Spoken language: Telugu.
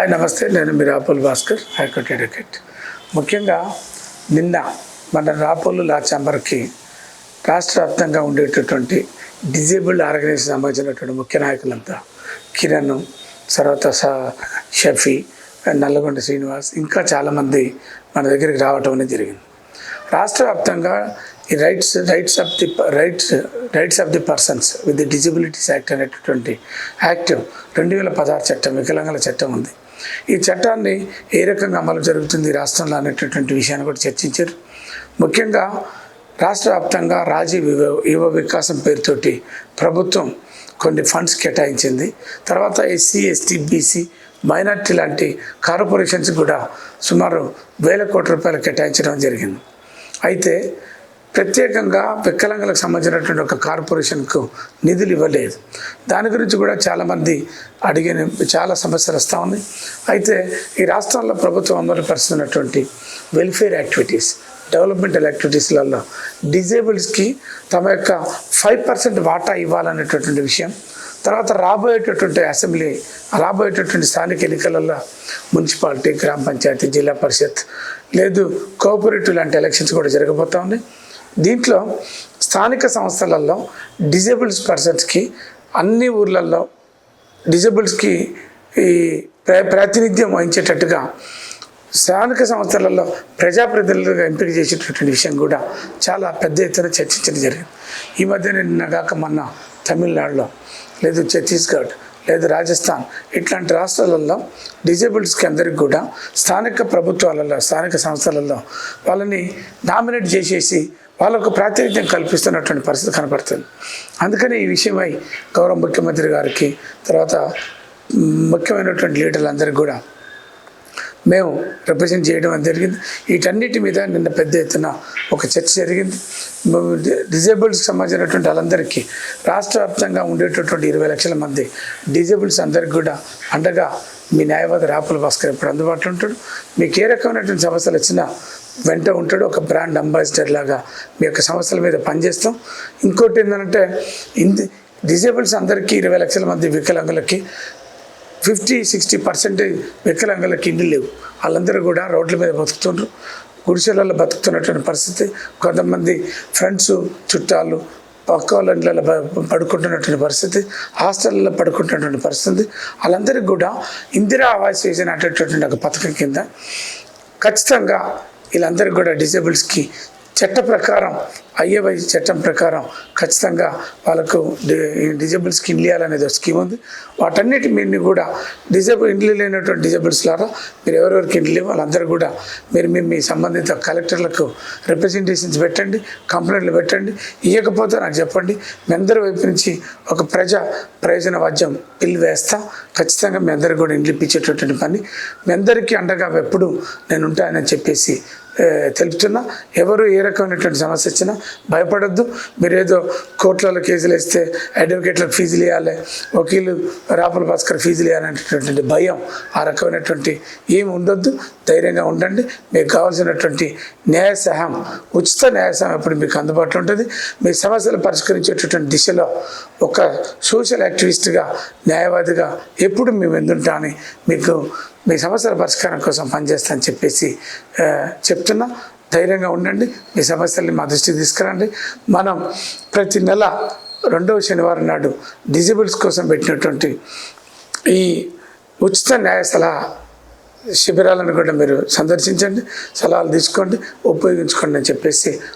హాయ్ నమస్తే. నేను మీ Rapolu Bhaskar high court advocate. ముఖ్యంగా నిన్న మన రాపోలు లా ఛాంబర్కి రాష్ట్ర వ్యాప్తంగా ఉండేటటువంటి డిజేబుల్డ్ ఆర్గనైజేషన్ సంబంధించినటువంటి ముఖ్య నాయకులంతా కిరణ్ తర్వాత షఫీ నల్లగొండ శ్రీనివాస్ ఇంకా చాలామంది మన దగ్గరికి రావటం అనేది జరిగింది. రాష్ట్ర వ్యాప్తంగా ఈ rights rights of the rights rights of the persons with the disabilities act అనేటటువంటి యాక్ట్ రెండు వేల పదహారు చట్టం వికలాంగుల చట్టం ఉంది. ఈ చట్టాన్ని ఏ రకంగా అమలు జరుగుతుంది ఈ రాష్ట్రంలో అనేటటువంటి విషయాన్ని కూడా చర్చించారు. ముఖ్యంగా రాష్ట్ర వ్యాప్తంగా రాజీవ్ యువ యువ వికాసం పేరుతోటి ప్రభుత్వం కొన్ని ఫండ్స్ కేటాయించింది. తర్వాత ఎస్సీ ఎస్టీ బీసీ మైనార్టీ లాంటి కార్పొరేషన్స్ కూడా సుమారు వేల కోట్ల రూపాయలు కేటాయించడం జరిగింది. అయితే ప్రత్యేకంగా వికలాంగులకు సంబంధించినటువంటి ఒక కార్పొరేషన్కు నిధులు ఇవ్వలేదు. దాని గురించి కూడా చాలామంది అడిగిన చాలా సమస్యలు వస్తూ ఉన్నాయి. అయితే ఈ రాష్ట్రాల్లో ప్రభుత్వం అమలుపరుస్తున్నటువంటి వెల్ఫేర్ యాక్టివిటీస్ డెవలప్మెంటల్ యాక్టివిటీస్లలో డిజేబుల్స్కి తమ యొక్క ఫైవ్ పర్సెంట్ వాటా ఇవ్వాలనేటటువంటి విషయం తర్వాత రాబోయేటటువంటి అసెంబ్లీ రాబోయేటటువంటి స్థానిక ఎన్నికలలో మున్సిపాలిటీ గ్రామ పంచాయతీ జిల్లా పరిషత్ లేదు కోఆపరేటివ్ లాంటి ఎలక్షన్స్ కూడా జరగబోతా ఉన్నాయి దీంట్లో స్థానిక సంస్థలలో డిజేబుల్స్ పర్సన్స్కి అన్ని ఊర్లలో డిజేబుల్స్కి ఈ ప్ర- ప్రాతినిధ్యం వహించేటట్టుగా స్థానిక సంస్థలలో ప్రజాప్రతినిధులుగా ఎంపిక చేసేటటువంటి విషయం కూడా చాలా పెద్ద ఎత్తున చర్చించడం జరిగింది. ఈ మధ్య నిన్న కాక మొన్న తమిళనాడులో లేదు ఛత్తీస్గఢ్ లేదు రాజస్థాన్. ఇట్లాంటి రాష్ట్రాలలో డిజేబుల్స్కి అందరికి కూడా స్థానిక ప్రభుత్వాలలో స్థానిక సంస్థలలో వాళ్ళని నామినేట్ చేసేసి వాళ్ళకు ప్రాతినిధ్యం కల్పిస్తున్నటువంటి పరిస్థితి కనపడుతుంది. అందుకని ఈ విషయమై గౌరవ ముఖ్యమంత్రి గారికి తర్వాత ముఖ్యమైనటువంటి లీడర్లందరికీ కూడా మేము రిప్రజెంట్ చేయడం అనేది జరిగింది. వీటన్నిటి మీద నిన్న పెద్ద ఎత్తున ఒక చర్చ జరిగింది. డిజేబుల్స్కి సంబంధించినటువంటి వాళ్ళందరికీ రాష్ట్ర వ్యాప్తంగా ఉండేటటువంటి ఇరవై లక్షల మంది డిజేబుల్స్ అందరికీ కూడా అండగా మీ న్యాయవాది రాపుల భాస్కర్ ఇప్పుడు అందుబాటులో ఉంటాడు. మీకు ఏ రకమైనటువంటి సమస్యలు వచ్చినా వెంట ఉంటాడు. ఒక బ్రాండ్ అంబాసిడర్ లాగా మీ యొక్క సమస్యల మీద పనిచేస్తాం. ఇంకోటి ఏంటంటే ఇంది డిజేబుల్స్ అందరికీ ఇరవై లక్షల మంది వికలాంగులకి ఫిఫ్టీ సిక్స్టీ పర్సెంటేజ్ వికలాంగులకి ఇండ్లు లేవు. వాళ్ళందరూ కూడా రోడ్ల మీద బతుకుతుండ్రు. గుడిసెలలో బతుకుతున్నటువంటి పరిస్థితి. కొంతమంది ఫ్రెండ్స్ చుట్టాలు పక్క వాళ్ళ ఇళ్ళలో పడుకుంటున్నటువంటి పరిస్థితి. హాస్టల్లో పడుకుంటున్నటువంటి పరిస్థితి. వాళ్ళందరికీ కూడా ఇందిరా ఆవాస్ యోజన అనేటటువంటి ఒక పథకం కింద ఖచ్చితంగా వీళ్ళందరికీ కూడా డిజేబుల్స్కి చట్ట ప్రకారం ఐఏవై చట్టం ప్రకారం ఖచ్చితంగా వాళ్ళకు డిజేబుల్ స్కిన్ ఇండ్లు ఇవ్వాలనేది ఒక స్కీమ్ ఉంది. వాటన్నిటి మీరు కూడా డిజేబుల్ ఇండ్లు లేనటువంటి డిజేబుల్స్ లాగా మీరు ఎవరెవరికి ఇండ్లు లేవో వాళ్ళందరూ కూడా మీరు మీ మీ సంబంధిత కలెక్టర్లకు రిప్రజెంటేషన్స్ పెట్టండి కంప్లైంట్లు పెట్టండి. ఇవ్వకపోతే నాకు చెప్పండి మీ అందరి వైపు నుంచి ఒక ప్రజా ప్రయోజన వాద్యం బిల్ వేస్తా. ఖచ్చితంగా మీ కూడా ఇండ్లు ఇప్పించేటటువంటి పని. మీ అందరికీ అండగా ఎప్పుడు నేను ఉంటానని చెప్పేసి తెలుపుతున్నా. ఎవరు ఏ రకమైనటువంటి సమస్య వచ్చినా భయపడొద్దు. మీరు ఏదో కోర్టులలో కేసులు వేస్తే అడ్వకేట్లకు ఫీజులు ఇవ్వాలి వకీలు రాపల భాస్కర్ ఫీజులు ఇవ్వాలనేటటువంటి భయం ఆ రకమైనటువంటి ఏమి ఉండొద్దు. ధైర్యంగా ఉండండి. మీకు కావాల్సినటువంటి న్యాయ సహాయం ఉచిత న్యాయ సహాయం ఎప్పుడు మీకు అందుబాటులో ఉంటుంది. మీ సమస్యలు పరిష్కరించేటటువంటి దిశలో ఒక సోషల్ యాక్టివిస్ట్గా న్యాయవాదిగా ఎప్పుడు మేము ఎందుంటా అని మీకు మీ సమస్యల పరిష్కారం కోసం పనిచేస్తా అని చెప్పేసి చెప్తున్నా. ధైర్యంగా ఉండండి. మీ సమస్యల్ని మా దృష్టికి తీసుకురండి. మనం ప్రతి నెల రెండవ శనివారం నాడు డిజేబుల్స్ కోసం పెట్టినటువంటి ఈ ఉచిత న్యాయ సలహా శిబిరాలను కూడా మీరు సందర్శించండి. సలహాలు తీసుకోండి. ఉపయోగించుకోండి అని చెప్పేసి